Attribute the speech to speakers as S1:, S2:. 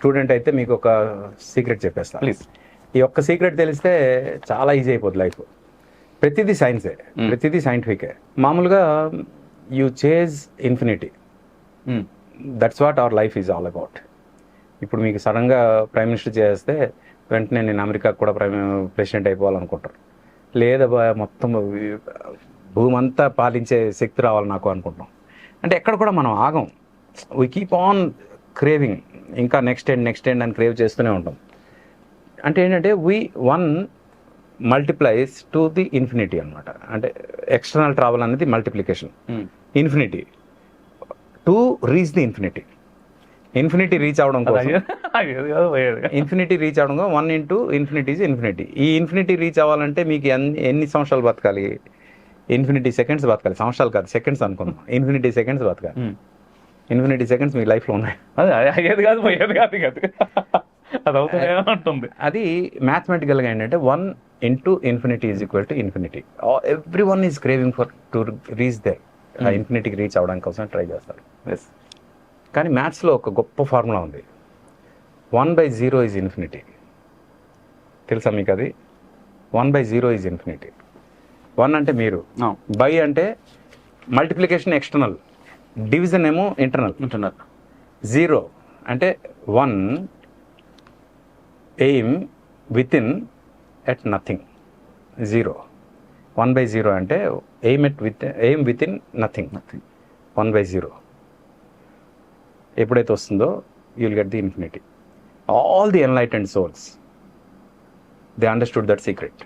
S1: Student అయితే మీకు ఒక సీక్రెట్ చెప్పేస్తా.
S2: ప్లీజ్
S1: ఈ ఒక్క సీక్రెట్ తెలిస్తే చాలా ఈజీ అయిపోద్ది లైఫ్. ప్రతిదీ సైన్సే. ప్రతిదీ సైంటిఫికే. మామూలుగా you chase infinity. That's what our life is all about ఇప్పుడు మీకు సడన్గా ప్రైమ్ మినిస్టర్ చేస్తే వెంటనే నేను అమెరికాకు కూడా ప్రైమ్ ప్రెసిడెంట్ అయిపోవాలనుకుంటారు. లేదా మొత్తం భూమి అంతా పాలించే శక్తి రావాలి నాకు అనుకుంటాం. అంటే ఎక్కడ కూడా మనం ఆగం. We keep on craving. ఇంకా నెక్స్ట్ ఎండ్ నెక్స్ట్ ఎండ్ అని క్రేవ్ చేస్తూనే ఉంటాం. అంటే ఏంటంటే we one multiplies to the infinity అనమాట అంటే ఎక్స్టర్నల్ ట్రావెల్ అనేది multiplication infinity to reach the infinity infinity reach అవడం. ఇన్ఫినిటీ రీచ్ అవడం one into infinity is infinity ఈ ఇన్ఫినిటీ రీచ్ అవ్వాలంటే మీకు ఎన్ని ఎన్ని సంవత్సరాలు బతకాలి? ఇన్ఫినిటీ సెకండ్స్ బతకాలి. సంవత్సరాలు కాదు సెకండ్స్ అనుకుందాం. ఇన్ఫినిటీ సెకండ్స్ బతకాలి.
S2: Hmm.
S1: ఇన్ఫినిటీ సెకండ్స్ మీ లైఫ్లో ఉన్నాయి.
S2: అదే అయ్యేది కాదు పోయేది కాదు కాదు అది. అవుతుంది ఉంటుంది.
S1: అది మ్యాథమెటికల్గా ఏంటంటే one into infinity is equal to infinity every one is craving for to reach they ఆ ఇన్ఫినిటీకి రీచ్ అవడానికి కోసం ట్రై చేస్తారు.
S2: ఎస్
S1: కానీ మ్యాథ్స్లో ఒక గొప్ప ఫార్ములా ఉంది. One by zero is infinity తెలుసా మీకు అది? One by zero is infinity one అంటే మీరు. బై అంటే మల్టిప్లికేషన్ ఎక్స్టర్నల్ డివిజన్ ఏమో ఇంటర్నల్.
S2: ఉంటున్నారు
S1: జీరో అంటే one aim with in at nothing. Zero. One by zero అంటే aim at with aim with in nothing.
S2: Nothing.
S1: One by zero. ఎప్పుడైతే వస్తుందో you'll get the infinity all the enlightened souls they understood that secret